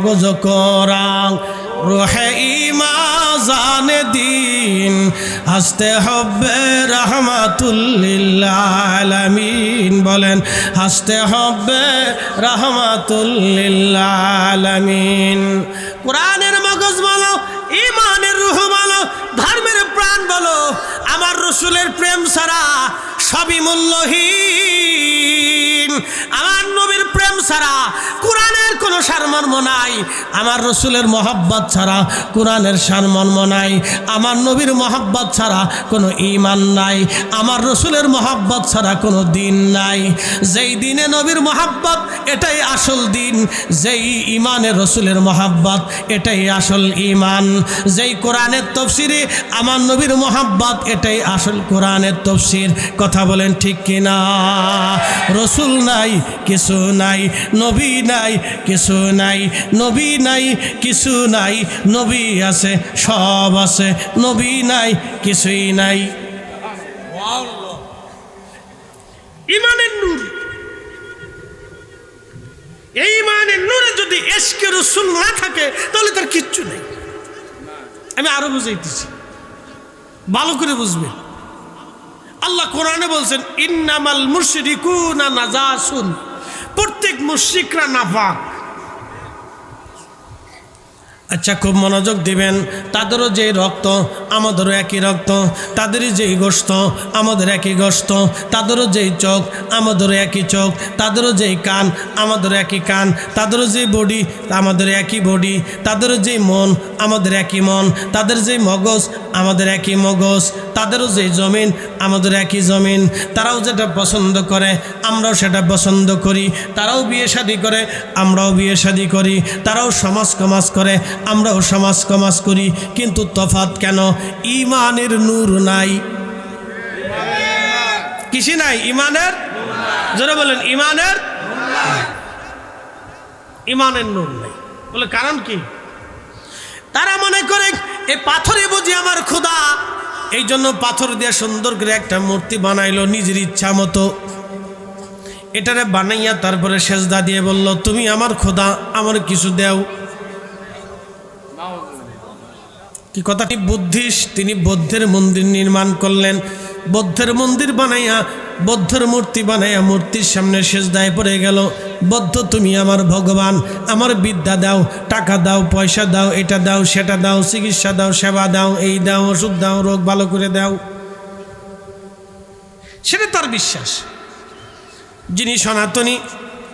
মগজ কোরআন রোহে ইমা জানে দিন, হাসতে হবে রহমাতুল্লিল্লামিন বলেন, হাসতে হবে রহমাতুল্লিল্লামিন কোরআনের মগজ বলো ইমানের রুহ বলো, ধর্মের প্রাণ বলো, আমার রসুলের প্রেম ছাড়া সবই মূল্যহীন। আমার নবীর সারমর্ম নাই। আমার রসুলের মহব্বত ছাড়া কোরআনের সারমর্ম নাই। আমার নবীর মহব্বত ছাড়া কোনো ইমান নাই। আমার রসুলের মহব্বত ছাড়া কোনো দিন নাই। যেই দিনে নবীর মহাব্বত, এটাই আসল দিন। যেই ইমানের রসুলের মহাব্বত, এটাই আসল ইমান যেই কোরআনের তফসিরে আমার নবীর মহাব্বত, এটাই আসল কোরআনের তফসির। কথা বলেন ঠিক কিনা? রসুল নাই, কিছু নাই, নবী নাই, কিছু নাই, নবী নাই, কিছু নাই, নবী আছে, সব আছে, নবী নাই, কিছুই নাই। ইমানের নূর। এই ইমানের নূরে যদি এসকে রসুল না থাকে, তাহলে তার কিচ্ছু নেই। আমি আরও বুঝাইতেছি। ভালো করে বুঝবেন। আল্লাহ কোরআনে বলছেন, ইন্নামাল মুশরিকুনা নাজাসুন। প্রত্যেক মুশরিকরা নাফাক। আচ্ছা খুব মনোযোগ দিবেন। তাদেরও যেই রক্ত, আমাদেরও একই রক্ত। তাদেরই যেই গোস্ত আমাদের একই গোস্ত তাদেরও যেই চোখ, আমাদেরও একই চোখ। তাদেরও যেই কান আমাদের একই কান। তাদেরও যেই বডি, আমাদের একই বডি। তাদেরও যেই মন, আমাদের একই মন। তাদের যেই মগজ, আমাদের একই মগজ। তাদেরও যে জমিন, আমাদের একই জমিন। তারাও যেটা পছন্দ করে, আমরাও সেটা পছন্দ করি। তারাও বিয়ে শাদি করে, আমরাও বিয়ে শাদি করি। তারাও সমাজ কমাজ করে, আমরাও সমাজ কমাজ করি। কিন্তু তফাত কেন? ইমানের নূর নাই। কিসি নাই? ইমানের? যারা বলেন, ইমানের? ইমানের নূর নাই। বলে কারণ কি? তারা মনে করে এই পাথরে বুঝি আমার খোদা এই জন্য পাথর দিয়ে সুন্দর করে একটা মূর্তি বানাইলো নিজের ইচ্ছা মতো। এটারে বানাইয়া তারপরে সেজদা দিয়ে বলল, তুমি আমার খোদা, আমার কিছু দেও। কি কথাটি বুদ্ধিস বুদ্ধিস্ট তিনি বৌদ্ধের মন্দির নির্মাণ করলেন। বৌদ্ধের মন্দির বানাইয়া, বৌদ্ধের মূর্তি বানাইয়া মূর্তির সামনে শেষ দায় পড়ে গেল। বৌদ্ধ, তুমি আমার ভগবান, আমার বিদ্যা দাও, টাকা দাও, পয়সা দাও, এটা দাও, সেটা দাও, চিকিৎসা দাও, সেবা দাও, এই দাও, ওষুধ দাও, রোগ ভালো করে দাও। সেটা তার বিশ্বাস। যিনি সনাতনী,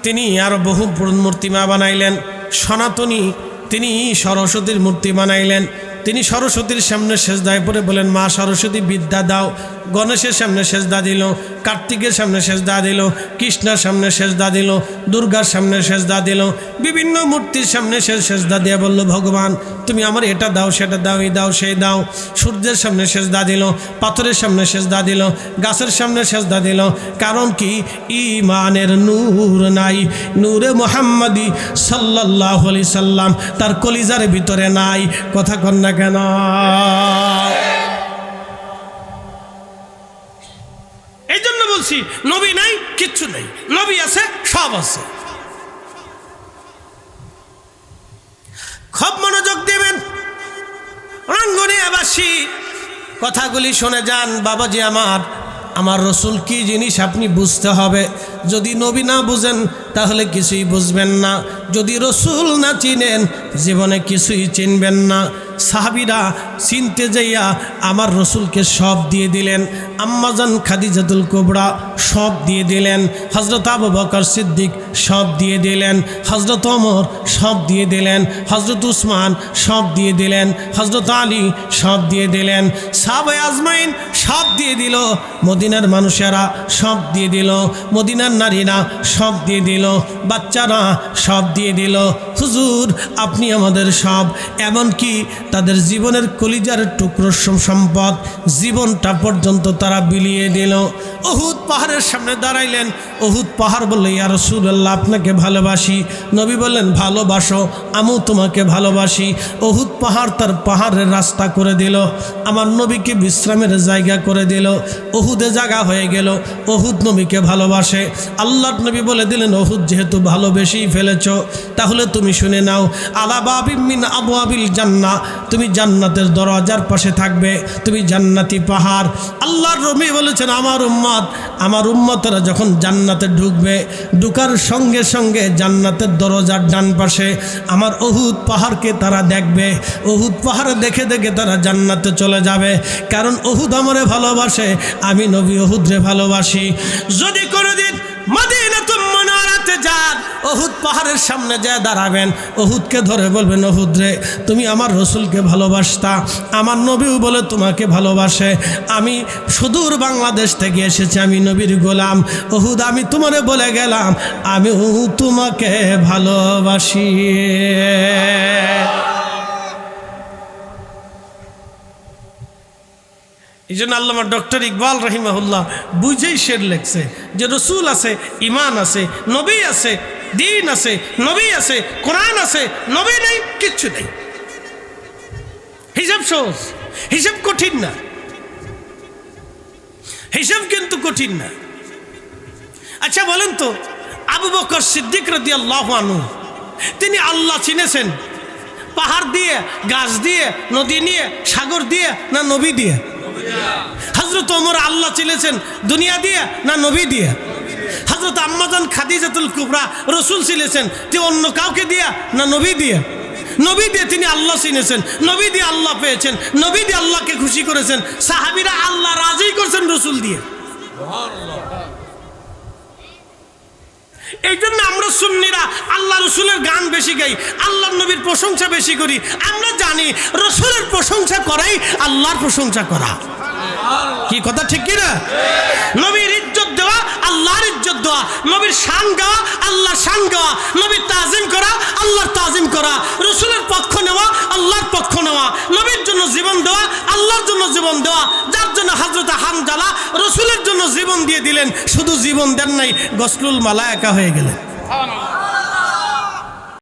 তিনি আরও বহু মূর্তিমা বানাইলেন। সনাতনী, তিনি সরস্বতীর মূর্তি বানাইলেন। তিনি সরস্বতীর সামনে সেজদায় পরে বলেন, মা সরস্বতী, বিদ্যা দাও গণেশের সামনে সেজদা দিল, কার্তিকের সামনে সেজদা দিল, কৃষ্ণার সামনে সেজদা দিল, দুর্গার সামনে সেজদা দিল, বিভিন্ন মূর্তির সামনে সে সেজদা দিয়ে বলল, ভগবান, তুমি আমার এটা দাও, সেটা দাও, এই দাও, সেই দাও। সূর্যের সামনে সেজদা দিল, পাথরের সামনে সেজদা দিল, গাছের সামনে সেজদা দিল, কারণ কি? ইমানের নূর নাই, নূরে মোহাম্মদি সাল্লাহ আলি সাল্লাম, তার কলিজার ভিতরে নাই। কথা কন না কেন? এই জন্য বলছি, নবী নাই, কিচ্ছু নেই। নবী আছে, সব আছে। খুব মনোযোগ দেবেন। রাঙ্গনিয়াবাসী কথাগুলি শুনে যান, বাবাজি আমার আমার রসুল কি জিনিস আপনি বুঝতে হবে? যদি নবী না বুঝেন, তাহলে কিছুই বুঝবেন না। যদি রসুল না চিনেন, জীবনে কিছুই চিনবেন না। সাহাবিরা চিনতে যাইয়া আমার রসুলকে সব দিয়ে দিলেন। আম্মাজান খাদিজাতুল কোবরা সব দিয়ে দিলেন। হজরত আবু বকর সিদ্দিক সব দিয়ে দিলেন। হজরত ওমর সব দিয়ে দিলেন। হজরত উসমান সব দিয়ে দিলেন। হজরত আলী সব দিয়ে দিলেন। সাবে আজমাইন সব দিয়ে দিল। মদিনার মানুষেরা সব দিয়ে দিল। মদিনার নারীরা সব দিয়ে দিল, বাচ্চারা সব দিয়ে দিল। হুজুর, আপনি আমাদের সব, এমনকি তাদের জীবনের কলিজার টুকরো সম্পদ জীবনটা পর্যন্ত তারা বিলিয়ে দিল। অহুত পাহাড়ের সামনে দাঁড়াইলেন। অহুদ পাহাড় বললে, ইয়া রসুল্লাহ আপনাকে ভালোবাসি। নবী বললেন, ভালোবাসো, আমিও তোমাকে ভালোবাসি। অহুদ পাহাড় তার পাহাড়ের রাস্তা করে দিল, আমার নবীকে বিশ্রামের জায়গা করে দিল অহুদে জায়গা হয়ে গেল অহুদ নবীকে ভালোবাসে। আল্লাহর নবী বলে দিলেন অহুদ যেহেতু ভালোবেসেই ফেলেছ, তাহলে তুমি শুনে নাও আলাবাবিমিন আবু আবিল জান্না তুমি জান্নাতের দরজার পাশে থাকবে, তুমি জান্নাতি পাহাড়। আল্লাহর রবি বলেছেন, আমার উম্মত আমার উম্মতরা যখন জান্নাতে ঢুকবে, ঢুকার সঙ্গে সঙ্গে জান্নাতের দরজার ডান পাশে আমার অহুদ পাহাড়কে তারা দেখবে। অহুদ পাহাড় দেখে দেখে তারা জান্নাতে চলে যাবে। কারণ অহুদ আমারে ভালোবাসে, আমি নবী অহুদরে ভালোবাসি। যদি কোনোদিন যান অহুদ পাহাড়ের সামনে যায় দাঁড়াবেন। অহুদকে ধরে বলবেন, অহুদ রে, তুমি আমার রসুলকে ভালোবাসতা। আমার নবীও বলে তোমাকে ভালোবাসে। আমি সুদূর বাংলাদেশ থেকে এসেছি, আমি নবীর গোলাম। অহুদ, আমি তোমারে বলে গেলাম আমি তোমাকে ভালোবাসি। এই জন্য আল্লামা ডক্টর ইকবাল রহিমাহুল্লাহ বুঝেই শের লেখছে যে রসুল আছে, ইমান আছে, নবী আছে, দিন আছে, নবী আছে, কোরআন আছে, নবী নেই, কিচ্ছু নেই। হিসাব সহজ, হিসাব কঠিন না। হিসাব কিন্তু কঠিন না। আচ্ছা বলেন তো, আবু বকর সিদ্দিক রদি আল্লাহ তিনি আল্লাহ চিনেছেন? পাহাড় দিয়ে, গাছ দিয়ে, নদী নিয়ে, সাগর দিয়ে না নবী দিয়ে? হজরত ওমর আল্লাহ চিলেছেন দুনিয়া দিয়ে না নবী দিয়ে? হজরত আম্মাজান খাদিজাতুল কুবরা রসুল চিলেছেন তিনি অন্য কাউকে দিয়া না নবী দিয়ে? নবী দিয়ে তিনি আল্লাহ চিনেছেন, নবী দিয়ে আল্লাহ পেয়েছেন, নবী দিয়ে আল্লাহকে খুশি করেছেন, সাহাবিরা আল্লাহ রাজি করছেন রসুল দিয়ে। এই জন্য আমরা সুন্নিরা আল্লাহ রসুলের গান বেশি গাই, আল্লাহ নবীর প্রশংসা বেশি করি। আমরা জানি রসুলের প্রশংসা করাই আল্লাহর প্রশংসা করা। কি কথা ঠিক কিনা নবীর ইজ্জত দেওয়া আল্লাহর ইজ্জত দেওয়া, নবীর শান গাওয়া আল্লাহর শান গাওয়া, নবীর তাজিম করা আল্লাহর তাজিম করা। রসুলের পক্ষ নেওয়া আল্লাহর পক্ষ নেওয়া নবীর জন্য জীবন দেওয়া আল্লাহর জন্য জীবন দেওয়া, যার জন্য হাজরত হামজালা রসুলের জন্য জীবন দিয়ে দিলেন, শুধু জীবন দেন নাই, গসলুল মালা একা হয়ে গেলেন।